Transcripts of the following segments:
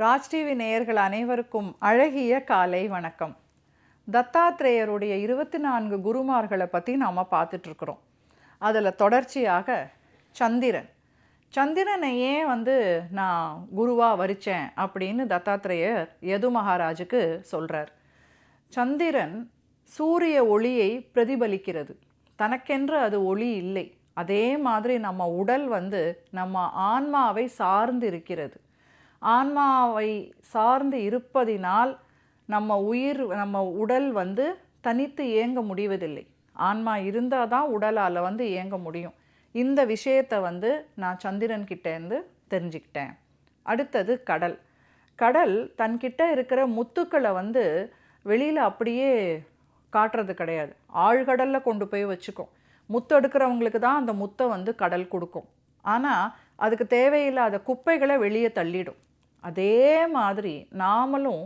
Raj TV நேயர்கள் அனைவருக்கும் அழகிய காலை வணக்கம். தத்தாத்ரேயருடைய இருபத்தி நான்கு குருமார்களை பற்றி நாம் பார்த்துட்ருக்குறோம். அதில் தொடர்ச்சியாக சந்திரன். சந்திரனை ஏன் வந்து நான் குருவாக வரிச்சேன் அப்படின்னு தத்தாத்ரேயர் யது மகாராஜுக்கு சொல்கிறார் சந்திரன் சூரிய ஒளியை பிரதிபலிக்கிறது. தனக்கென்று அது ஒளி இல்லை. அதே மாதிரி நம்ம உடல் வந்து நம்ம ஆன்மாவை சார்ந்து இருக்கிறது. ஆன்மாவை சார்ந்து இருப்பதினால் நம்ம உயிர் நம்ம உடல் வந்து தனித்து இயங்க முடிவதில்லை. ஆன்மா இருந்தால் தான் உடலால் வந்து இயங்க முடியும். இந்த விஷயத்தை வந்து நான் சந்திரன்கிட்டேருந்து தெரிஞ்சுக்கிட்டேன். அடுத்தது கடல். கடல் தன்கிட்ட இருக்கிற முத்துக்களை வந்து வெளியில் அப்படியே காட்டுறது கிடையாது. ஆழ்கடலில் கொண்டு போய் வச்சுக்கும். முத்து எடுக்கிறவங்களுக்கு தான் அந்த முத்தை வந்து கடல் கொடுக்கும். ஆனால் அதுக்கு தேவையில்லாத குப்பைகளை வெளியே தள்ளிடும். அதே மாதிரி நாமளும்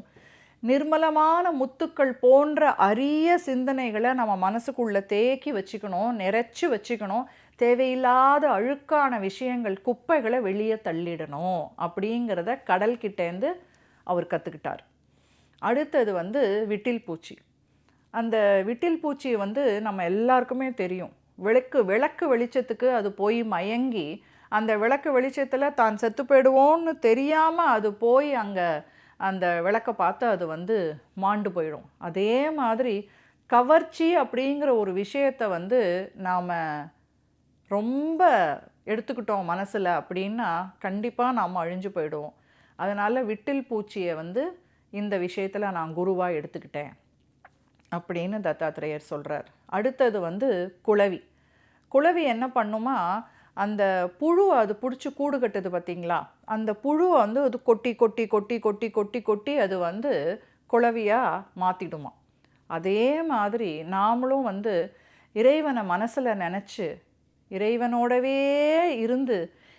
நிர்மலமான முத்துக்கள் போன்ற அரிய சிந்தனைகளை நம்ம மனசுக்குள்ளே தேக்கி வச்சுக்கணும் நிறைச்சி வச்சுக்கணும். தேவையில்லாத அழுக்கான விஷயங்கள் குப்பைகளை வெளியே தள்ளிடணும் அப்படிங்கிறத கடல்கிட்டேருந்து அவர் கற்றுக்கிட்டார் அடுத்தது வந்து விட்டில் பூச்சி. அந்த விட்டில் பூச்சி வந்து நம்ம எல்லாருக்குமே தெரியும். விளக்கு விளக்கு வெளிச்சத்துக்கு அது போய் மயங்கி அந்த விளக்கு வெளிச்சத்தில் தான் செத்து போயிடுவோன்னு தெரியாமல் அது போய் அங்கே அந்த விளக்கை பார்த்து அது வந்து மாண்டு போயிடும். அதே மாதிரி கவர்ச்சி அப்படிங்கிற ஒரு விஷயத்தை வந்து நாம் ரொம்ப எடுத்துக்கிட்டோம் மனசில் அப்படின்னா கண்டிப்பாக நாம் அழிஞ்சு போயிடுவோம். அதனால் விட்டில் பூச்சியை வந்து இந்த விஷயத்தில் நான் குருவாக எடுத்துக்கிட்டேன் அப்படின்னு தத்தாத்திரேயர் சொல்கிறார் அடுத்தது வந்து குளவி. குளவி என்ன பண்ணுமா? அந்த புழு அது பிடிச்சி கூடு கட்டுது பார்த்தீங்களா அந்த புழுவை வந்து அது கொட்டி கொட்டி கொட்டி கொட்டி கொட்டி கொட்டி அது வந்து குளவியாக மாற்றிடுமா அதே மாதிரி நாமளும் வந்து இறைவனை மனசில் நினச்சி இறைவனோடவே இருந்து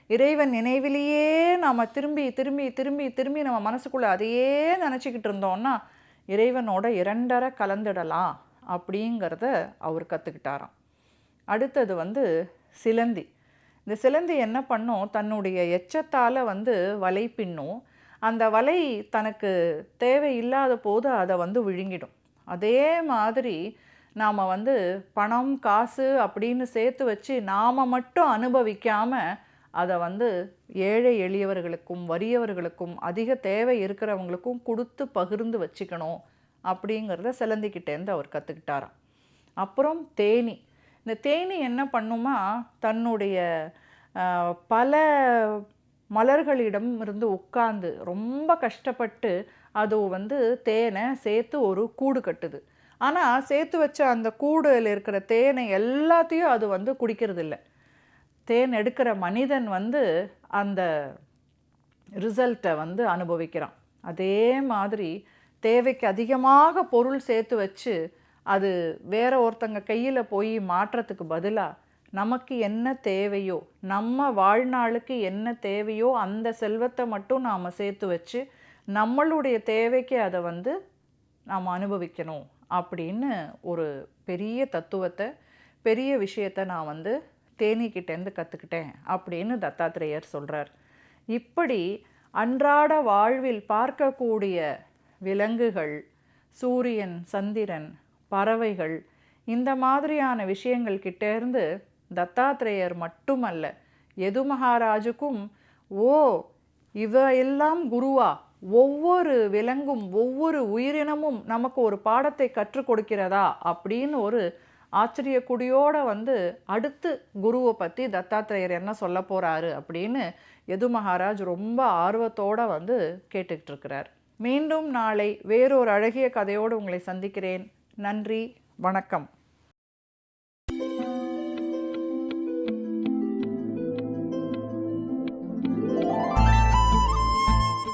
இறைவன் நினைவிலேயே நாம் திரும்பி திரும்பி திரும்பி திரும்பி நம்ம மனசுக்குள்ளே அதையே நினச்சிக்கிட்டு இருந்தோம்னா இறைவனோட இரண்டரை கலந்துடலாம் அப்படிங்கிறத அவர் கற்றுக்கிட்டாராம் அடுத்தது வந்து சிலந்தி. இந்த சிலந்தி என்ன பண்ணும்? தன்னுடைய எச்சத்தால் வந்து வலை பின்னும். அந்த வலை தனக்கு தேவையில்லாத போது அதை வந்து விழுங்கிடும். அதே மாதிரி நாம் வந்து பணம் காசு அப்படின்னு சேர்த்து வச்சு நாம் மட்டும் அனுபவிக்காமல் அதை வந்து ஏழை எளியவர்களுக்கும் வறியவர்களுக்கும் அதிக தேவை இருக்கிறவங்களுக்கும் கொடுத்து பகிர்ந்து வச்சுக்கணும் அப்படிங்கிறத சிலந்திக்கிட்டேருந்து அவர் கற்றுக்கிட்டாராம் அப்புறம் தேனி. இந்த தேனி என்ன பண்ணுமா? தன்னுடைய பல மலர்களிடம் இருந்து உட்கார்ந்து ரொம்ப கஷ்டப்பட்டு அது வந்து தேனை சேர்த்து ஒரு கூடு கட்டுது. ஆனால் சேர்த்து வச்ச அந்த கூடில் இருக்கிற தேனை எல்லாத்தையும் அது வந்து குடிக்கிறது இல்லை தேன் எடுக்கிற மனிதன் வந்து அந்த ரிசல்ட்டை வந்து அனுபவிக்கிறான். அதே மாதிரி தேவைக்கு அதிகமாக பொருள் சேர்த்து வச்சு அது வேற ஒருத்தங்க கையில் போய் மாற்றத்துக்கு பதிலாக நமக்கு என்ன தேவையோ நம்ம வாழ்நாளுக்கு என்ன தேவையோ அந்த செல்வத்தை மட்டும் நாம் சேர்த்து வச்சு நம்மளுடைய தேவைக்கு அதை வந்து நாம் அனுபவிக்கணும் அப்படின்னு ஒரு பெரிய தத்துவத்தை பெரிய விஷயத்தை நான் வந்து தேனிக்கிட்டேருந்து கற்றுக்கிட்டேன் அப்படின்னு தத்தாத்திரேயர் சொல்கிறார் இப்படி அன்றாட வாழ்வில் பார்க்கக்கூடிய விலங்குகள் சூரியன் சந்திரன் பறவைகள் இந்த மாதிரியான விஷயங்கள் கிட்டேருந்து தத்தாத்திரேயர் மட்டுமல்ல எது மகாராஜுக்கும் ஓ இவ எல்லாம் குருவா ஒவ்வொரு விலங்கும் ஒவ்வொரு உயிரினமும் நமக்கு ஒரு பாடத்தை கற்றுக் கொடுக்கிறதா? அப்படின்னு ஒரு ஆச்சரியக்குடியோடு வந்து அடுத்து குருவை பற்றி தத்தாத்திரேயர் என்ன சொல்ல போகிறாரு அப்படின்னு எது மகாராஜ் ரொம்ப ஆர்வத்தோடு வந்து கேட்டுக்கிட்டு இருக்கிறார். மீண்டும் நாளை வேறொரு அழகிய கதையோடு உங்களை சந்திக்கிறேன். நன்றி வணக்கம்.